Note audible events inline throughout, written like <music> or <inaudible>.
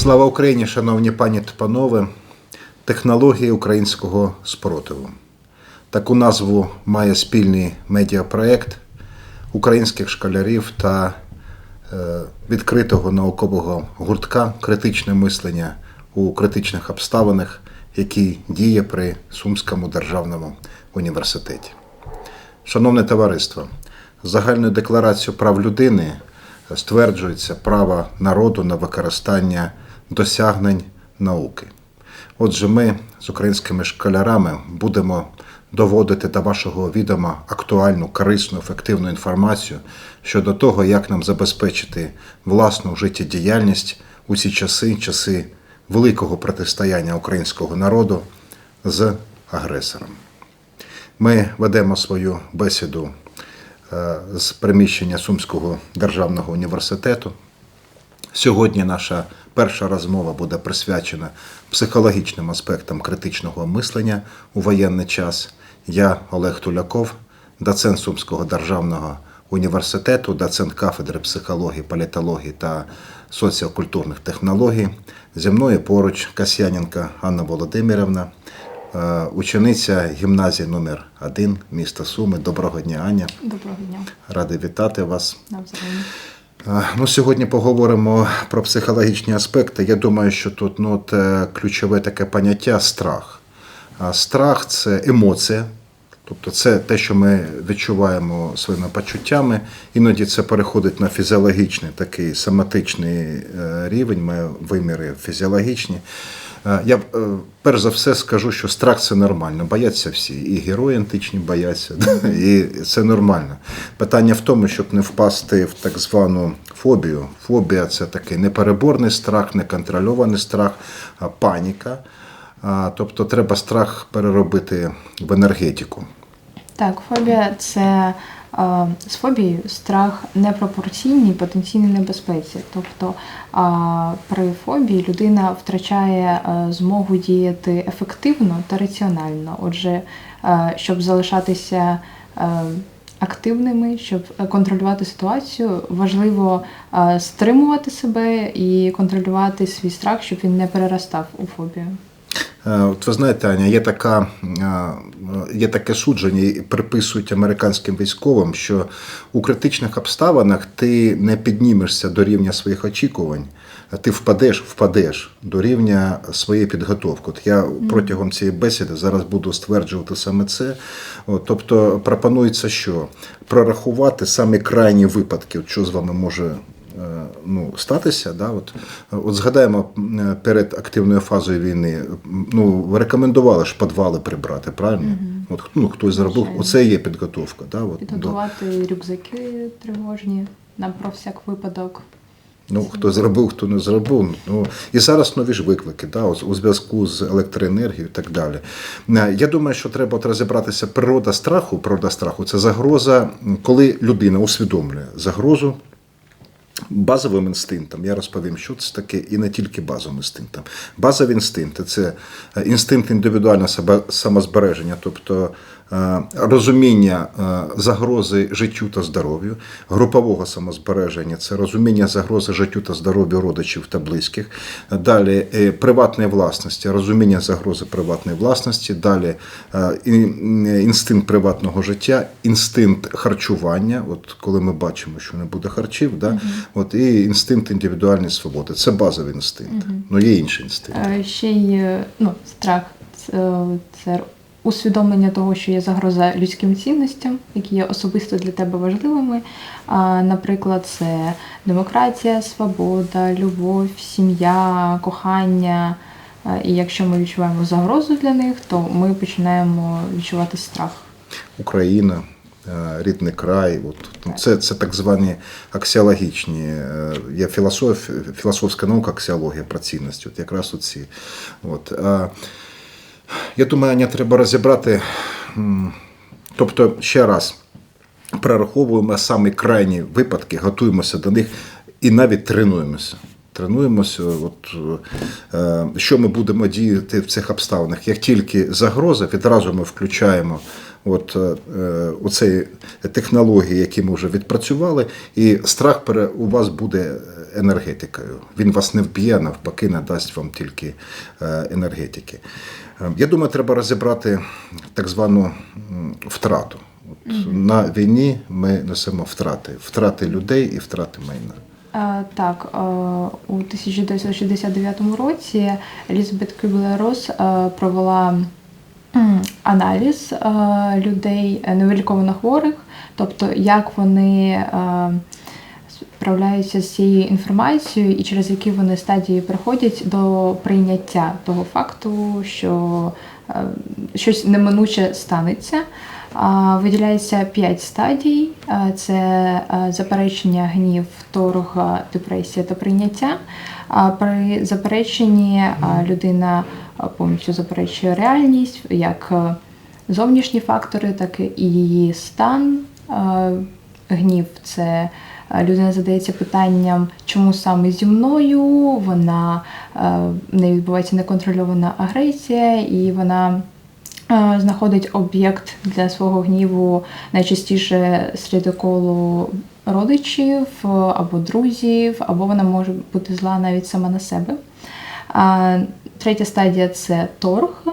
Слава Україні, шановні пані та панове, технології українського спротиву. Таку назву має спільний медіапроект українських школярів та е, відкритого наукового гуртка критичне мислення у критичних обставинах, який діє при Сумському державному університеті. Шановне товариство, загальною декларацією прав людини стверджується право народу на використання досягнень науки. Отже, ми з українськими школярами будемо доводити до вашого відома актуальну, корисну, ефективну інформацію щодо того, як нам забезпечити власну життєдіяльність у ці часи, часи великого протистояння українського народу з агресором. Ми ведемо свою бесіду е, з приміщення Сумського державного університету. Сьогодні наша перша розмова буде присвячена психологічним аспектам критичного мислення у воєнний час. Я Олег Туляков, доцент Сумського державного університету, доцент кафедри психології, політології та соціокультурних технологій. Зі мною поруч Касьяненка Анна Володимирівна, е, учениця гімназії номер 1 міста Суми. Доброго дня, Аня. Доброго дня. Радий вітати вас. Навзаєм. А, Ну, сьогодні поговоримо про психологічні аспекти. Я думаю, що тут ну, от, е, ключове таке поняття страх. Страх це емоція, тобто це те, що ми відчуваємо своїми почуттями. Іноді це переходить на фізіологічний такий соматичний е, рівень, ми виміри фізіологічні. Е, Я е, перш за все скажу, що страх це нормально. Бояться всі. І герої античні бояться, і це нормально. Питання в тому, щоб не впасти в так звану фобію. Фобія це такий непереборний страх, неконтрольований страх, паніка. Тобто треба страх переробити в енергетику. Так, фобія це з фобією страх непропорційній потенційній небезпеці. Тобто при фобії людина втрачає е, змогу діяти ефективно та раціонально. Отже, е, щоб залишатися е, активними, щоб контролювати ситуацію, важливо стримувати себе і контролювати свій страх, щоб він не переростав у фобію. Е, От ви знаєте, Аня, є така е, є таке судження, і приписують американським військовим, що у критичних обставинах ти не піднімешся до рівня своїх очікувань, а ти впадеш, впадеш до рівня своєї підготовки. От я протягом цієї бесіди зараз буду стверджувати саме це. От, тобто пропонується, що прорахувати самі крайні випадки, от що з вами може ну, статися. Да? От, от згадаємо перед активною фазою війни, ну, рекомендували ж підвали прибрати, правильно? От, ну, хтось зробив, оце є підготовка. Да? От, до, рюкзаки тривожні на про всяк випадок. ну, хто зробив, хто не зробив. Ну, і зараз нові ж виклики, да? у зв'язку з електроенергією і так далі. Е, Я думаю, що треба от розібратися природа страху. Природа страху це загроза, коли людина усвідомлює загрозу базовим інстинктом. Я розповім, що це таке, і не тільки базовим інстинктом. Базові інстинкти це е, інстинкт індивідуального самозбереження, тобто розуміння е, загрози життю та здоров'ю, групового самозбереження це розуміння загрози життю та здоров'ю родичів та близьких. Далі е, приватної власності, розуміння загрози приватної власності, далі е, інстинкт приватного життя, інстинкт харчування. От коли ми бачимо, що не буде харчів, да? от, і інстинкт індивідуальної свободи. Це базовий інстинкт. Ну є інший інстинкт. Е, Ще й е, ну, страх це усвідомлення того, що є загроза людським цінностям, які є особисто для тебе важливими. Наприклад, це демократія, свобода, любов, сім'я, кохання. Е, І якщо ми відчуваємо загрозу для них, то ми починаємо відчувати страх. Україна, е, рідний край. От, ну, це, це так звані аксіологічні. е, Є філософ, філософська наука, аксіологія про цінності. От якраз оці. От. Я думаю, Аня, треба розібрати. Тобто, ще раз, прораховуємо самі крайні випадки, готуємося до них і навіть тренуємося. Тренуємося, от, е, що ми будемо діяти в цих обставинах. Як тільки загроза, відразу ми включаємо от е, оцеї технології, які ми вже відпрацювали, і страх у вас буде енергетикою. Він вас не вб'є, навпаки, надасть вам тільки е, енергетики. Е, Я думаю, треба розібрати так звану втрату. От На війні ми несемо втрати: втрати людей і втрати майна. Е, Так, у 1969 році Елізабет Кюблер-Росс е, провела аналіз людей невиліковано хворих, тобто як вони е, справляються з цією інформацією і через які вони стадії приходять до прийняття того факту, що е, щось неминуче станеться. Виділяється п'ять стадій: це е, заперечення, гнів, торг, депресія та прийняття. При запереченні людина повністю заперечує реальність, як е, зовнішні фактори, так і її стан. Е, Гнів це е, людина задається питанням, чому саме зі мною, вона е, в неї відбувається неконтрольована агресія, і вона е, знаходить об'єкт для свого гніву найчастіше серед колу родичів е, або друзів, або вона може бути зла навіть сама на себе. Третя стадія це торг.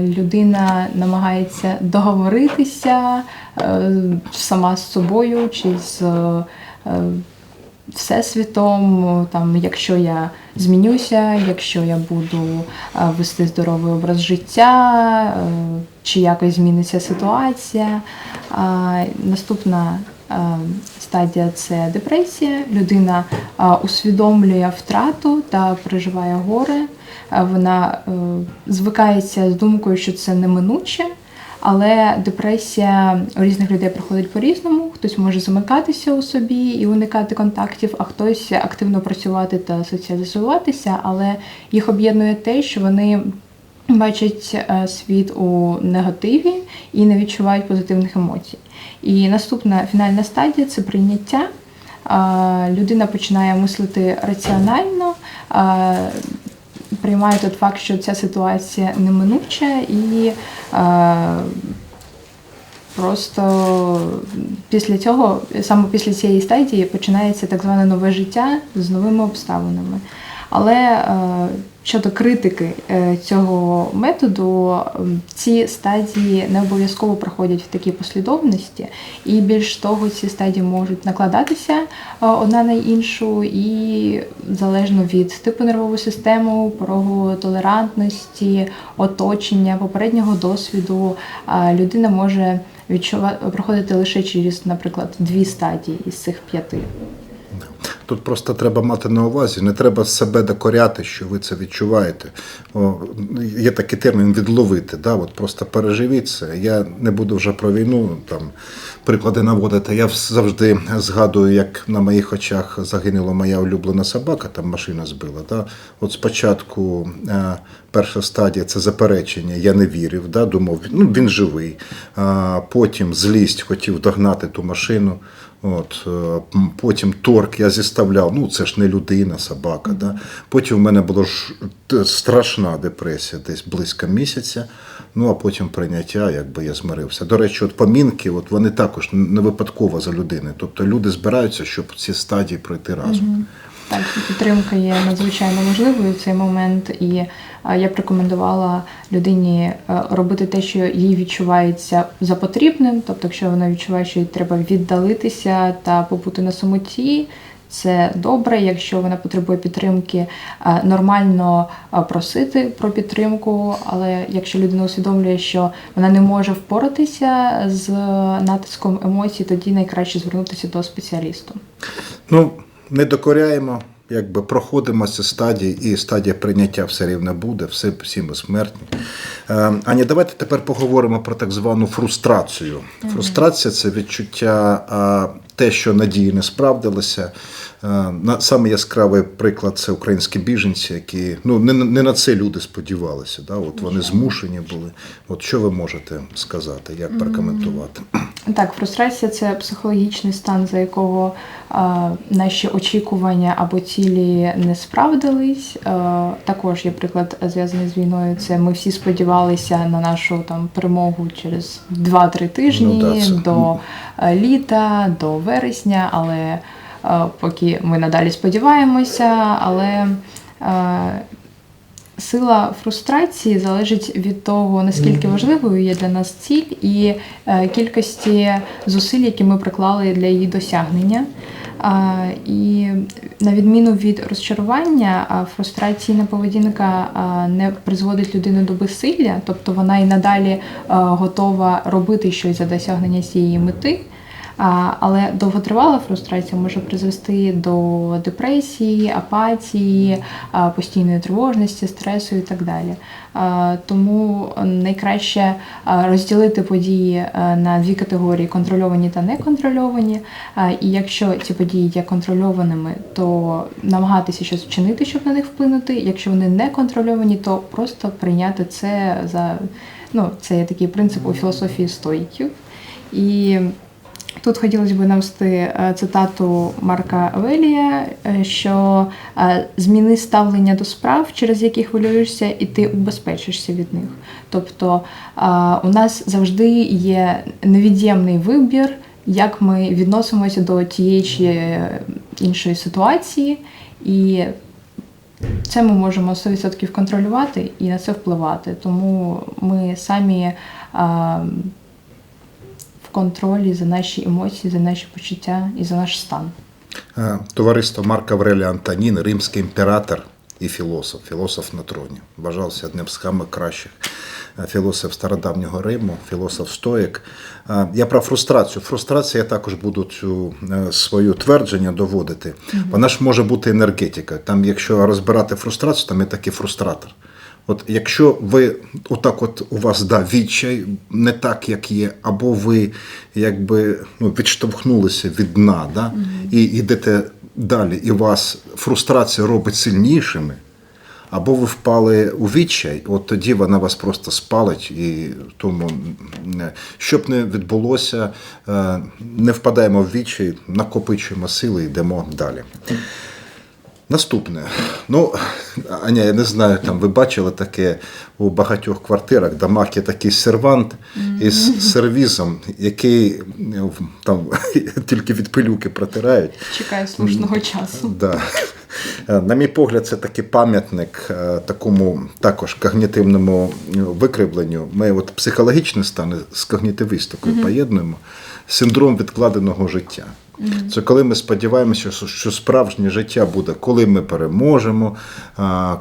Людина намагається договоритися е, сама з собою чи з е, всесвітом. Там, якщо я змінюся, якщо я буду е, вести здоровий образ життя, чи якось зміниться ситуація. Наступна стадія це депресія. Людина усвідомлює втрату та переживає горе. Вона е, звикається з думкою, що це неминуче. Але депресія у різних людей проходить по-різному. Хтось може замикатися у собі і уникати контактів, а хтось активно працювати та соціалізуватися, але їх об'єднує те, що вони бачать е, світ у негативі і не відчувають позитивних емоцій. І наступна фінальна стадія це прийняття. Е, Людина починає мислити раціонально, е, приймає той факт, що ця ситуація неминуча, і просто після цього, саме після цієї стадії, починається так зване нове життя з новими обставинами. Але щодо критики е, цього методу, ці стадії не обов'язково проходять в такій послідовності, і більш того, ці стадії можуть накладатися е, одна на іншу, і залежно від типу нервової системи, порогу толерантності, оточення, попереднього досвіду, е, людина може відчувати проходити лише через, наприклад, дві стадії із цих п'яти. Тут просто треба мати на увазі, не треба себе докоряти, що ви це відчуваєте. О, є такий термін відловити. Да? От просто переживіть це. Я не буду вже про війну там приклади наводити. Я завжди згадую, як на моїх очах загинула моя улюблена собака, там машина збила. Да? От спочатку е, перша стадія це заперечення, я не вірив, да? думав, ну він живий. А потім злість хотів догнати ту машину. От, е, потім торг я зіставляв, ну це ж не людина, собака. Да? Потім в мене була ж страшна депресія, десь близько місяця. Ну а потім прийняття, якби я змирився. До речі, от помінки, от вони також не випадково за людини. Тобто люди збираються, щоб ці стадії пройти разом. Так, підтримка є надзвичайно важливою в цей момент, і е, я б рекомендувала людині е, робити те, що їй відчувається за потрібним. Тобто, якщо вона відчуває, що їй треба віддалитися та побути на самоті. Це добре, якщо вона потребує підтримки, е, нормально просити про підтримку. Але якщо людина усвідомлює, що вона не може впоратися з натиском емоцій, тоді найкраще звернутися до спеціалісту. Ну, не докоряємо, якби проходимо ці стадії, і стадія прийняття все рівно буде, все, всі ми смертні. Е, Аня, давайте тепер поговоримо про так звану фрустрацію. Фрустрація це відчуття те, що надії не справдилися. Е, Саме яскравий приклад це українські біженці, які ну не, не на це люди сподівалися. Да? От вони змушені були. От що ви можете сказати, як прокоментувати? Так, фрустрація це психологічний стан, за якого а, наші очікування або цілі не справдились. А, також є приклад зв'язаний з війною. Це ми всі сподівалися на нашу там перемогу через 2-3 тижні Ну да, це- до е, літа, до вересня, але е, поки ми надалі сподіваємося, але. е, Сила фрустрації залежить від того, наскільки важливою є для нас ціль, і е, кількості зусиль, які ми приклали для її досягнення. І на відміну від розчарування, фрустраційна поведінка не призводить людину до безсилля, тобто вона і надалі готова робити щось за досягнення цієї мети. Але довготривала фрустрація може призвести до депресії, апатії, постійної тривожності, стресу і так далі. Тому найкраще розділити події на дві категорії: контрольовані та неконтрольовані. І якщо ці події є контрольованими, то намагатися щось вчинити, щоб на них вплинути. Якщо вони не контрольовані, то просто прийняти це за ну, це є такий принцип у філософії стоїків. І Тут хотілося б навести е, цитату Марка Авелія, е, що е, зміни ставлення до справ, через які хвилюєшся, і ти убезпечишся від них. Тобто у нас завжди є невід'ємний вибір, як ми відносимося до тієї чи іншої ситуації, і це ми можемо 100% контролювати і на це впливати. Тому ми самі контролі за наші емоції, за наші почуття і за наш стан. Е, Товариство Марка Аврелія Антонін, римський імператор і філософ, філософ на троні. Вважався одним з самих кращих е, філософів стародавнього Риму, філософ стоїк. Е, Я про фрустрацію. Фрустрація я також буду цю свою твердження доводити. Вона ж може бути енергетика. Там, якщо розбирати фрустрацію, там є такий фрустратор. От якщо ви отак, от у вас да, відчай не так, як є, або ви якби ну, відштовхнулися від дна, да, і йдете далі, і вас фрустрація робить сильнішими, або ви впали у відчай, от тоді вона вас просто спалить. І тому, щоб не відбулося, е, не впадаємо в відчай, накопичуємо сили і йдемо далі. Наступне. Ну, Аня, я не знаю, там ви бачили таке у багатьох квартирах, домах є такий сервант із сервізом, який е, там <laughs> тільки від пилюки протирають. Чекаю слушного часу. Да. На мій погляд, це такий пам'ятник е, такому також когнітивному викривленню. Ми от психологічні стани з когнітивістикою поєднуємо. Синдром відкладеного життя. Це коли ми сподіваємося, що- справжнє життя буде, коли ми переможемо,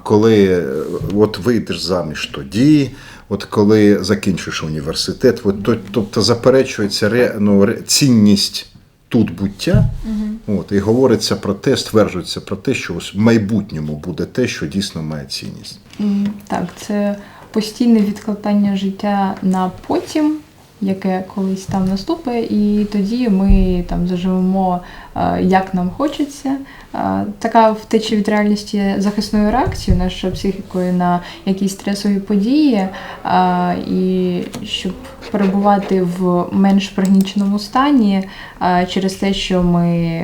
коли е, от вийдеш заміж тоді, от коли закінчиш університет. От, тобто заперечується ну, цінність тут буття, от, і говориться про те, стверджується про те, що ось в майбутньому буде те, що дійсно має цінність. Так, це постійне відкладання життя на потім, яке колись там наступить, і тоді ми там заживемо як нам хочеться. Е, Така втеча від реальності захисною реакцією нашою психікою на якісь стресові події, е, і щоб перебувати в менш пригніченому стані е, через те, що ми,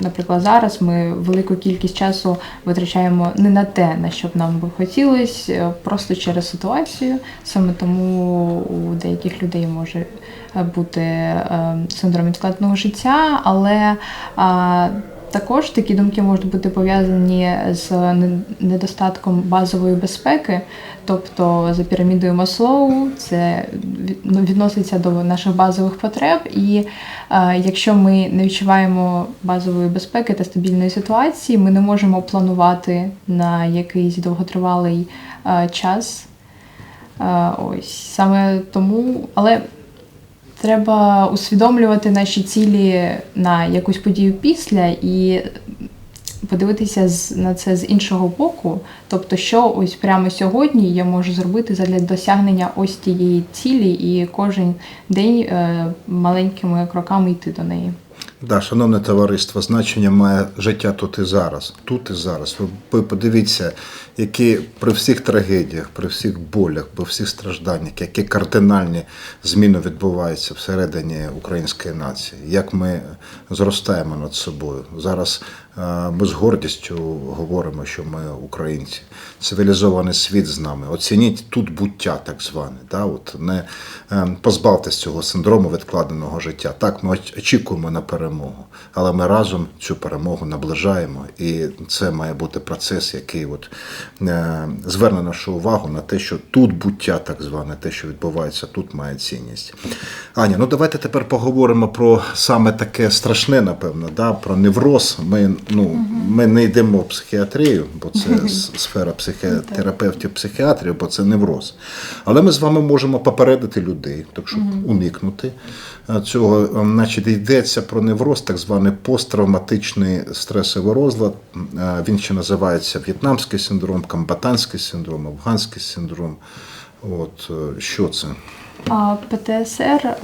наприклад, зараз ми велику кількість часу витрачаємо не на те, на що б нам би хотілося, е, просто через ситуацію. Саме тому у деяких людей може е, бути е, синдром відкладеного життя, але також такі думки можуть бути пов'язані з недостатком базової безпеки, тобто за пірамідою Маслоу, це ну, відноситься до наших базових потреб. І е, якщо ми не відчуваємо базової безпеки та стабільної ситуації, ми не можемо планувати на якийсь довготривалий е, час. Е, Ось саме тому, але треба усвідомлювати наші цілі на якусь подію після і подивитися на це з іншого боку. Тобто, що ось прямо сьогодні я можу зробити задля досягнення ось тієї цілі, і кожен день е, маленькими кроками йти до неї. Да, шановне товариство, значення має життя тут і зараз. Тут і зараз. Ви- подивіться, які при всіх трагедіях, при всіх болях, при всіх стражданнях, які кардинальні зміни відбуваються всередині української нації, як ми зростаємо над собою. Зараз ми з гордістю говоримо, що ми українці. Цивілізований світ з нами. Оцініть тут буття, так зване. Да? От не е, позбавтесь цього синдрому відкладеного життя. Так, ми очікуємо на перемогу, але ми разом цю перемогу наближаємо. І це має бути процес, який от, е, зверне нашу увагу на те, що тут буття, так зване, те, що відбувається, тут має цінність. Аня, ну давайте тепер поговоримо про саме таке страшне, напевно, да? про невроз. Ми, ну, ми не йдемо в психіатрію, бо це сфера психотерапевтів, психіатрів, бо це невроз. Але ми з вами можемо попередити людей, так щоб уникнути е, цього. Е, Значить, йдеться про невроз, так званий посттравматичний стресовий розлад. Е, Він ще називається в'єтнамський синдром, комбатантський синдром, афганський синдром. От що це? ПТСР, е,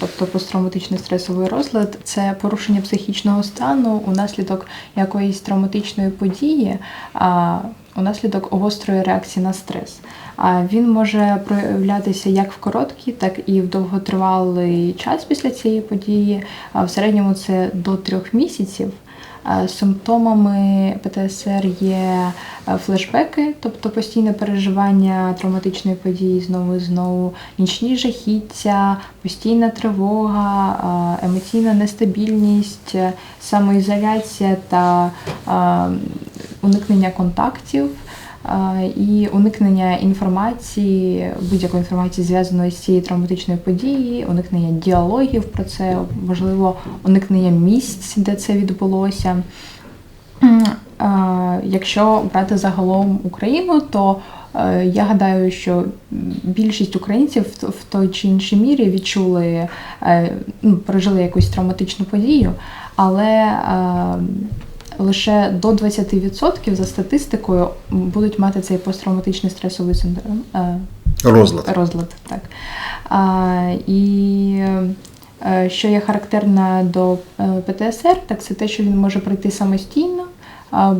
тобто посттравматичний стресовий розлад, це порушення психічного стану унаслідок якоїсь травматичної події, а унаслідок гострої реакції на стрес. А він може проявлятися як в короткий, так і в довготривалий час після цієї події. А в середньому це до трьох місяців. Е, Симптомами ПТСР є е, флешбеки, тобто постійне переживання травматичної події знову і знову, нічні жахіття, постійна тривога, е, емоційна нестабільність, самоізоляція та уникнення контактів. І уникнення інформації, будь-якої інформації зв'язаної з цією травматичною подією, уникнення діалогів про це, можливо, уникнення місць, де це відбулося. Якщо брати загалом Україну, то е, я гадаю, що більшість українців в- той чи іншій мірі відчули, е, ну, пережили якусь травматичну подію, але е, лише до 20% за статистикою будуть мати цей посттравматичний стресовий синдром. е, Розлад. Розлад, так. А, і е, що є характерно до е, ПТСР, так це те, що він може прийти самостійно,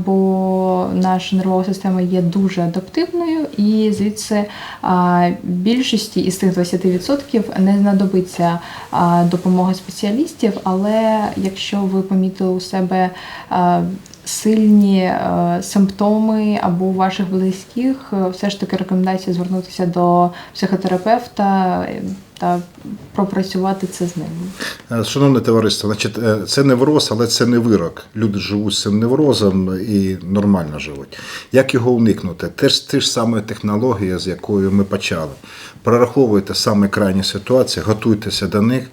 бо наша нервова система є дуже адаптивною, і звідси більшості із цих 20% не знадобиться допомога спеціалістів, але якщо ви помітили у себе сильні е, симптоми або у ваших близьких, е, все ж таки рекомендація звернутися до психотерапевта е, та пропрацювати це з ним. Шановне товариство, значить, це невроз, але це не вирок. Люди живуть з цим неврозом і нормально живуть. Як його уникнути? Теж ті ж саме технологія, з якою ми почали. Прораховуйте саме крайні ситуації, готуйтеся до них,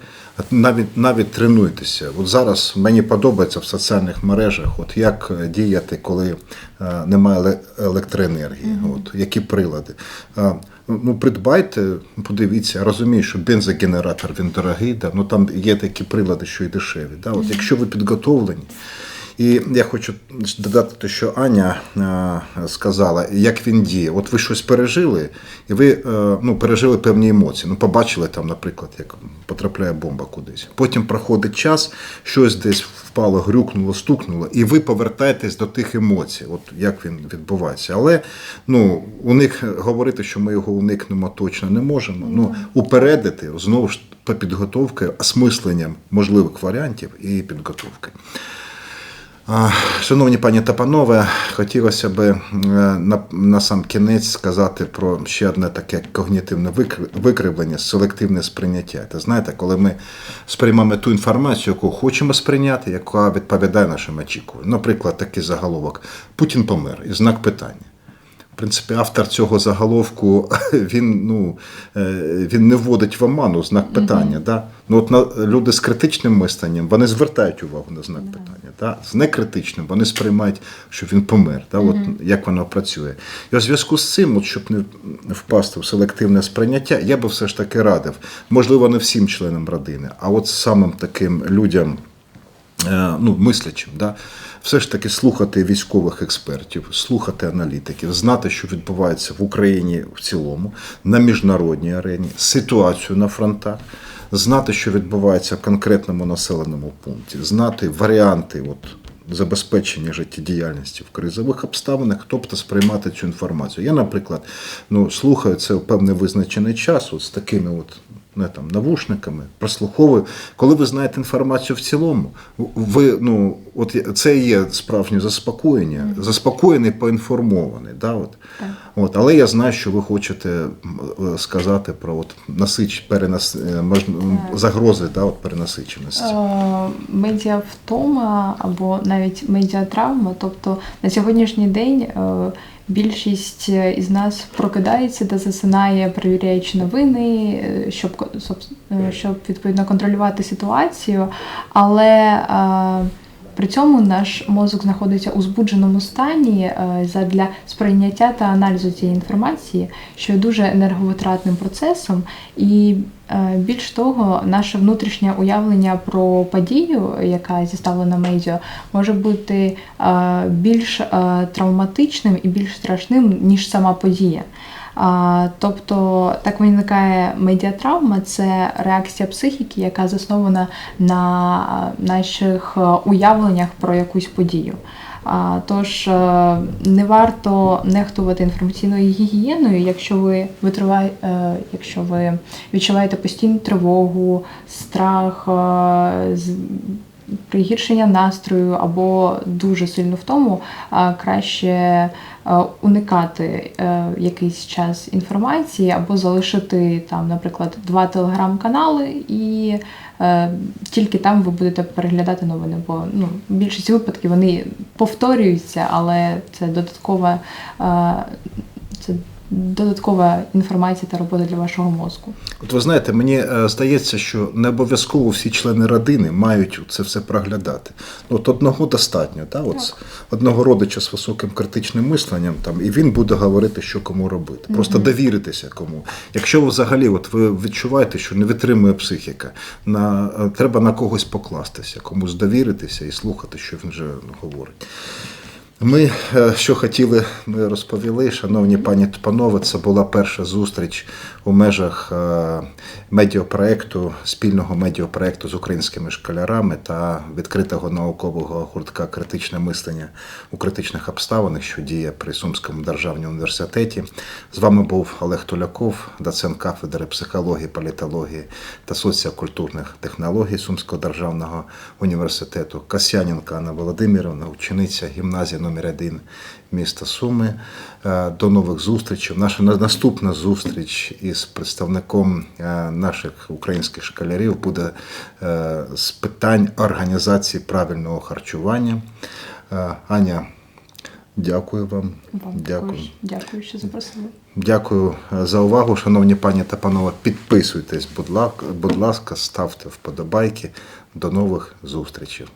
навіть навіть тренуйтеся. От зараз мені подобається в соціальних мережах, от як е, діяти, коли е, немає еле- електроенергії, от які прилади. Е, Ну, придбайте, подивіться, я розумію, що бензогенератор він дорогий, да, ну там є такі прилади, що й дешеві. Да. От, якщо ви підготовлені, і я хочу додати те, що Аня е, сказала, як він діє. От ви щось пережили, і ви е, ну, пережили певні емоції. Ну, побачили там, наприклад, як потрапляє бомба кудись. Потім проходить час, щось десь впало, грюкнуло, стукнуло, і ви повертаєтесь до тих емоцій, от як він відбувається. Але ну, у них говорити, що ми його уникнемо, точно не можемо. Ну, упередити знову ж по підготовки, осмисленням можливих варіантів і підготовки. Шановні пані та панове, хотілося б е, на, на сам кінець сказати про ще одне таке когнітивне викр- викривлення, селективне сприйняття. Та знаєте, коли ми сприймаємо ту інформацію, яку хочемо сприйняти, яка відповідає нашим очікуванням. Наприклад, такий заголовок Путін помер і знак питання. Принципі, автор цього заголовку <laughs> він, ну, е, він не вводить в оману знак питання. Да? Ну, от на, люди з критичним мисленням вони звертають увагу на знак питання. Да? З некритичним вони сприймають, що він помер, да? от, як воно працює. І у зв'язку з цим, от, щоб не впасти в селективне сприйняття, я би все ж таки радив, можливо, не всім членам родини, а от самим таким людям ну, мислячим, да, все ж таки слухати військових експертів, слухати аналітиків, знати, що відбувається в Україні в цілому, на міжнародній арені, ситуацію на фронтах, знати, що відбувається в конкретному населеному пункті, знати варіанти от, забезпечення життєдіяльності в кризових обставинах, тобто сприймати цю інформацію. Я, наприклад, ну, слухаю це в певний визначений час, от з такими от. Не там навушниками, прослуховую. Коли ви знаєте інформацію в цілому, ви ну от це і є справжнє заспокоєння, заспокоєний, поінформований. Да, от. Так. От, але я знаю, що ви хочете е, сказати про от насич, перенас, е, мож, загрози да, от перенасиченості. Е, медіавтома або навіть медіатравма. Тобто на сьогоднішній день більшість із нас прокидається та засинає, перевіряючи новини, щоб щоб відповідно контролювати ситуацію. Але при цьому наш мозок знаходиться у збудженому стані е, задля сприйняття та аналізу цієї інформації, що є дуже енерговитратним процесом, і е, більш того, наше внутрішнє уявлення про подію, яка зіставлена медіа, може бути е, більш травматичним і більш страшним, ніж сама подія. Тобто так виникає медіатравма це реакція психіки, яка заснована на наших уявленнях про якусь подію. Тож е, не варто нехтувати інформаційною гігієною, якщо ви витриває, е, якщо ви відчуваєте постійну тривогу, страх, е, пригіршення настрою або дуже сильно втому, а краще е, уникати е, якийсь час інформації або залишити там, наприклад, два телеграм-канали і е, тільки там ви будете переглядати новини, бо ну, в випадків вони повторюються, але це додаткова, це додаткова інформація та робота для вашого мозку. От ви знаєте, мені е, здається, що не обов'язково всі члени родини мають це все проглядати. Ну, От одного достатньо, та? От з одного родича з високим критичним мисленням, там, і він буде говорити, що кому робити. Просто довіритися кому. Якщо ви взагалі от ви відчуваєте, що не витримує психіка, на, е, треба на когось покластися, комусь довіритися і слухати, що він вже говорить. Ми е, що хотіли, ми розповіли, шановні пані та панове, це була перша зустріч у межах е, медіапроекту, спільного медіапроекту з українськими школярами та відкритого наукового гуртка критичне мислення у критичних обставинах, що діє при Сумському державному університеті. З вами був Олег Туляков, доцент кафедри психології, політології та соціокультурних технологій Сумського державного університету, Касяненка Анна Володимирівна, учениця гімназії номер 1 міста Суми. Е, До нових зустрічей. Наша наступна зустріч із представником е, наших українських школярів буде е, з питань організації правильного харчування. Аня, дякую вам. Вам Дякую. також дякую, що запросили. Дякую за увагу, шановні пані та панове. Підписуйтесь, будь ласка, ставте вподобайки. До нових зустрічей.